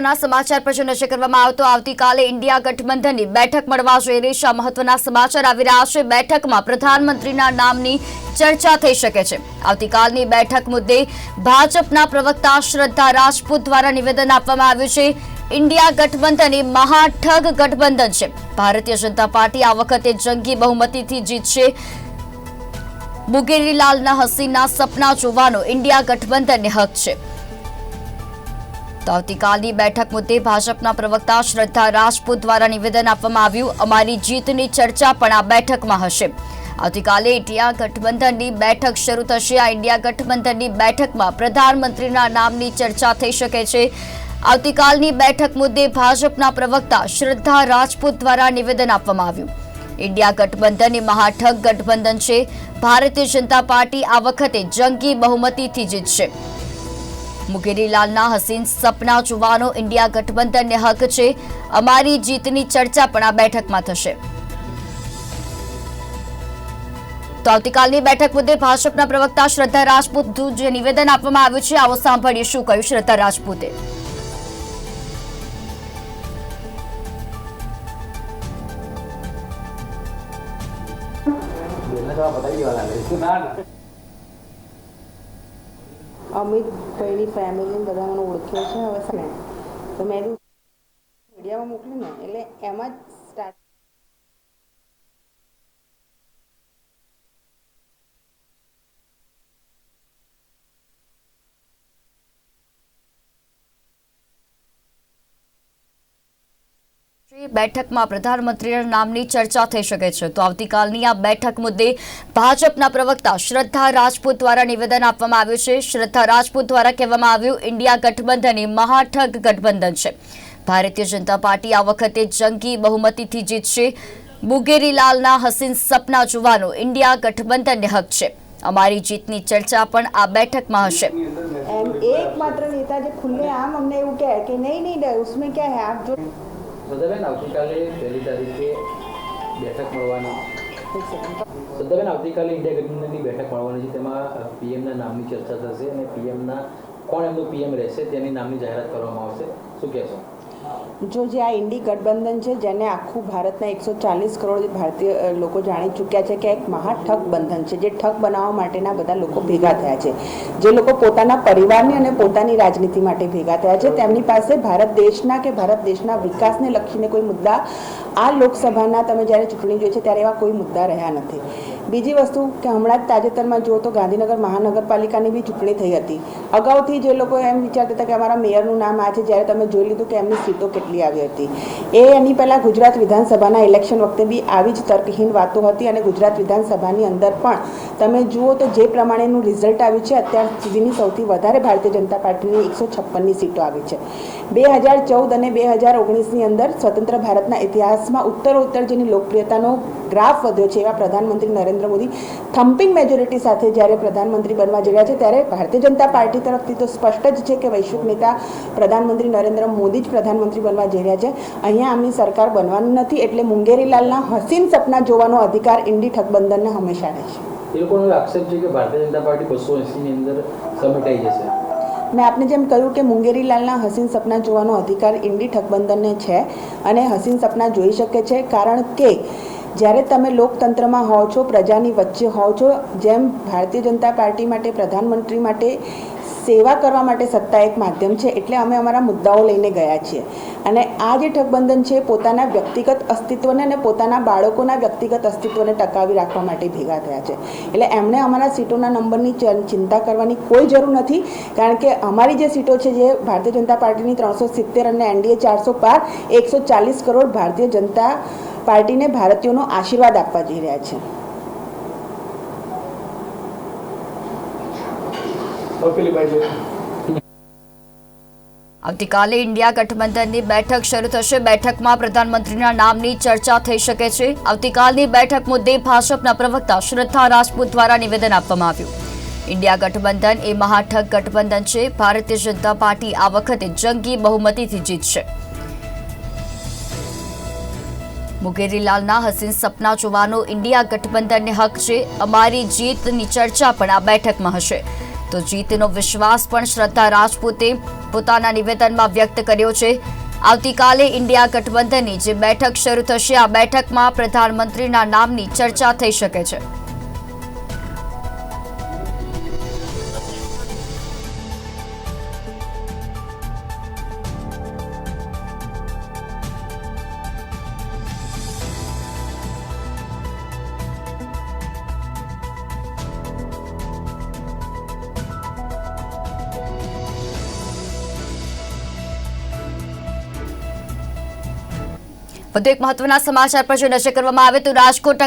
સમાચાર પર નજર કરવામાં આવતો આવતીકાલે ઇન્ડિયા ગઠબંધનની બેઠક મળવા જઈ રહી છે. મહત્વના સમાચાર આવી રહ્યા છે. બેઠકમાં પ્રધાનમંત્રીના નામની ચર્ચા થઈ શકે છે. આવતીકાલની બેઠક મુદ્દે ભાજપના પ્રવક્તા શ્રદ્ધા રાજપૂત દ્વારા નિવેદન આપવામાં આવ્યું છે. ઇન્ડિયા ગઠબંધન એ મહાઠગ ગઠબંધન છે. ભારતીય જનતા પાર્ટી આ વખતે જંગી બહુમતીથી જીતશે. મુગેરીલાલના હસીના સપના જોવાનો ઇન્ડિયા ગઠબંધનને હક છે. આવતીકાલની બેઠક મુદ્દે ભાજપના પ્રવક્તા શ્રદ્ધા રાજપૂત દ્વારા નિવેદન આપવામાં આવ્યું. અમારી જીતની ચર્ચા પણ આ બેઠકમાં હશે. આવતીકાલે ઇન્ડિયા ગઠબંધનની બેઠક શરૂ થશે. આ ઇન્ડિયા ગઠબંધનની બેઠકમાં પ્રધાનમંત્રીના નામની ચર્ચા થઈ શકે છે. આવતીકાલની બેઠક મુદ્દે ભાજપના પ્રવક્તા શ્રદ્ધા રાજપૂત દ્વારા નિવેદન આપવામાં આવ્યું. ઇન્ડિયા ગઠબંધન એ મહાઠગ ગઠબંધન છે. ભારતીય જનતા પાર્ટી આ વખતે જંગી બહુમતીથી જીતશે. મુકેરીલાલના હસીન સપના જોવાનો ઇન્ડિયા ગઠબંધનને હક છે. અમારી જીતની ચર્ચા પણ આ બેઠકમાં થશે. તો આવતીકાલની બેઠક મુદ્દે ભાજપના પ્રવક્તા શ્રદ્ધા રાજપૂત જે નિવેદન આપવામાં આવ્યું છે, આવો સાંભળીએ શું કહ્યું શ્રદ્ધા રાજપૂતે. અમિત ભાઈની ફેમિલીને બધા મને ઓળખ્યો છે. હવે તો મેં મીડિયામાં મોકલ્યું ને, એટલે એમાં જ બેઠકમાં પ્રધાનમંત્રીના નામની ચર્ચા થઈ શકે છે તો આવતીકાલની આ બેઠક મુદ્દે ભાજપના પ્રવક્તા શ્રદ્ધા રાજપૂત દ્વારા નિવેદન આપવામાં આવ્યું છે શ્રદ્ધા રાજપૂત દ્વારા કહેવામાં આવ્યું ઇન્ડિયા ગઠબંધન એ મહાઠગ ગઠબંધન છે ભારતીય જનતા પાર્ટી આ વખતે જંગી બહુમતીથી જીતશે મુગેરીલાલના હસીન સપના જોવાનો ઇન્ડિયા ગઠબંધનને હક છે અમારી જીતની ચર્ચા પણ આ બેઠકમાં હશે એમ એકમાત્ર નેતા જે ખુલ્લે આમ અમને એવું કહે કે નહીં નહીં ડર उसमें क्या है आप जो શ્રદ્ધાબેન આવતીકાલે પહેલી તારીખે બેઠક મળવાની. સદાબેન આવતીકાલે ઇન્ડિયા ગઠબંધનની બેઠક મળવાની છે. તેમાં પીએમના નામની ચર્ચા થશે અને પીએમના, કોણ એમનું પીએમ રહેશે તેની નામની જાહેરાત કરવામાં આવશે. શું કહેશો? જો જે આ ઇન્ડી ગઠબંધન છે, જેને આખું ભારતના એકસો ચાલીસ કરોડ ભારતીય લોકો જાણી ચૂક્યા છે કે એક મહાઠગ બંધન છે, જે ઠગ બનાવવા માટેના બધા લોકો ભેગા થયા છે. જે લોકો પોતાના પરિવારની અને પોતાની રાજનીતિ માટે ભેગા થયા છે. તેમની પાસે ભારત દેશના કે ભારત દેશના વિકાસને લક્ષીને કોઈ મુદ્દા આ લોકસભાના તમે જ્યારે ચૂંટણી જોઈ છે, ત્યારે એવા કોઈ મુદ્દા રહ્યા નથી. બીજી વસ્તુ કે હમણાં જ તાજેતરમાં જુઓ તો ગાંધીનગર મહાનગરપાલિકાની બી ચૂંટણી થઈ હતી. અગાઉથી જે લોકો એમ વિચારતા હતા કે અમારા મેયરનું નામ આ છે, જ્યારે તમે જોઈ લીધું કે એમની સીટો કેટલી આવી હતી. એ એની પહેલાં ગુજરાત વિધાનસભાના ઇલેક્શન વખતે બી આવી જ તર્કહીન વાતો હતી અને ગુજરાત વિધાનસભાની અંદર પણ તમે જુઓ તો જે પ્રમાણેનું રિઝલ્ટ આવ્યું છે, અત્યાર સુધીની સૌથી વધારે ભારતીય જનતા પાર્ટીની એકસો છપ્પનની સીટો આવી છે. બે હજાર ચૌદ અને બે હજાર ઓગણીસની અંદર સ્વતંત્ર ભારતના ઇતિહાસમાં ઉત્તરોત્તર જેની લોકપ્રિયતાનો ગ્રાફ વધ્યો છે એવા પ્રધાનમંત્રી નરેન્દ્ર મોદી થમ્પિંગ મેજોરિટી સાથે જ્યારે પ્રધાનમંત્રી બનવા જઈ રહ્યા છે ત્યારે ભારતીય જનતા પાર્ટી તરફથી તો સ્પષ્ટ જ છે કે વૈશ્વિક નેતા પ્રધાનમંત્રી નરેન્દ્ર મોદી જ પ્રધાનમંત્રી બનવા જઈ રહ્યા છે. અહીંયા આમની સરકાર બનવાનું નથી એટલે મુંગેરીલાલના હસીન સપના જોવાનો અધિકાર ઇન્ડી ઠકબંધનને હંમેશા રહેશે એ લોકોનો આક્ષેપ છે કે ભારતીય જનતા પાર્ટી બસો એંસીની અંદર સમેટાઈ જશે. મેં આપને જેમ કહ્યું કે મુંગેરીલાલના હસીન સપના જોવાનો અધિકાર ઇન્ડી ઠકબંધનને છે અને હસીન સપના જોઈ શકે છે કારણ કે જ્યારે તમે લોકતંત્રમાં હોવ છો, પ્રજાની વચ્ચે હોવ છો, જેમ ભારતીય જનતા પાર્ટી માટે, પ્રધાનમંત્રી માટે સેવા કરવા માટે સત્તા એક માધ્યમ છે, એટલે અમે અમારા મુદ્દાઓ લઈને ગયા છીએ. અને આ જે ઠગબંધન છે, પોતાના વ્યક્તિગત અસ્તિત્વને અને પોતાના બાળકોના વ્યક્તિગત અસ્તિત્વને ટકાવી રાખવા માટે ભેગા થયા છે. એટલે એમણે અમારા સીટોના નંબરની ચિંતા કરવાની કોઈ જરૂર નથી, કારણ કે અમારી જે સીટો છે, જે ભારતીય જનતા પાર્ટીની ત્રણસો સિત્તેર અને એનડીએ ચારસો પાર એકસો ચાલીસ કરોડ ભારતીય જનતા પાર્ટીને ભારતીયોનો આશીર્વાદ આપવા જઈ રહ્યા છે. આવતીકાલે ઇન્ડિયા ગઠબંધનની બેઠક શરૂ થશે. બેઠકમાં પ્રધાનમંત્રીના નામની ચર્ચા થઈ શકે છે. આવતીકાલની બેઠક મુદ્દે ભાજપના પ્રવક્તા શ્રદ્ધા રાજપૂત દ્વારા નિવેદન આપવામાં આવ્યું. ઇન્ડિયા ગઠબંધન એ મહાઠગ ગઠબંધન છે. ભારતીય જનતા પાર્ટી આ વખતે જંગી બહુમતીથી જીતશે. મુગેરીલાલના હસીન સપના જોવાનો ઇન્ડિયા ગઠબંધનને હક છે. અમારી જીતની ચર્ચા પણ આ બેઠકમાં હશે. તો જીતનો વિશ્વાસ પણ શ્રદ્ધા રાજપૂતે પોતાના નિવેદનમાં વ્યક્ત કર્યો છે. આવતીકાલે ઇન્ડિયા ગઠબંધનની જે બેઠક શરૂ થશે, આ બેઠકમાં પ્રધાનમંત્રીના નામની ચર્ચા થઈ શકે છે. વધુ એક મહત્વના સમાચાર પર જો નજર કરવામાં આવે તો રાજકોટ